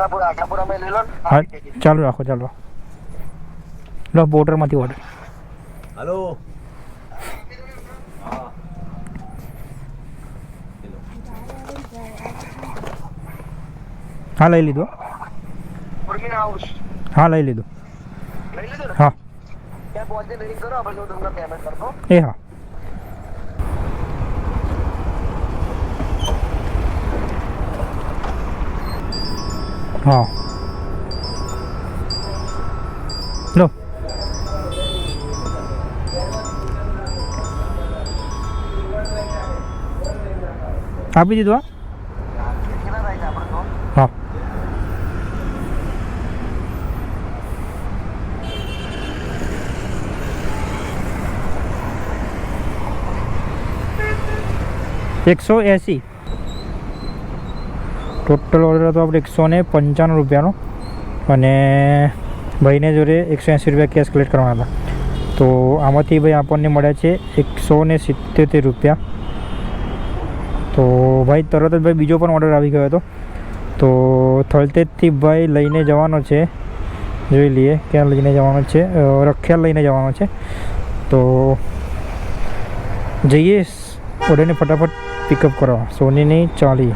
હા ચાલુ રાખો ચાલો લો બોર્ડરમાંથી ઓર્ડર હલો. હા લઈ લીધો. હા લઈ લીધો. હા. એ હા ring કરો આપણે હું તમને પેમેન્ટ કરતો એ હા હા. લો. આપી દીધું હા? એકસો એંસી. ટોટલ ઓર્ડર હતો આપણે એકસો ને પંચાણું રૂપિયાનો. અને ભાઈને જોડે એકસો એંસી રૂપિયા કેશ કલેક્ટ કરવાના હતા. તો આમાંથી ભાઈ આપણને મળ્યા છે એકસો ને સિત્તેર રૂપિયા. તો ભાઈ તરત જ ભાઈ બીજો પણ ઓર્ડર આવી ગયો હતો. તો થલતેજથી ભાઈ લઈને જવાનો છે. જોઈ લઈએ ક્યાં લઈને જવાનો છે. રખિયાલ લઈને જવાનો છે. તો જઈએ ઓર્ડરને ફટાફટ પિકઅપ કરવા સોનીની ચાલી.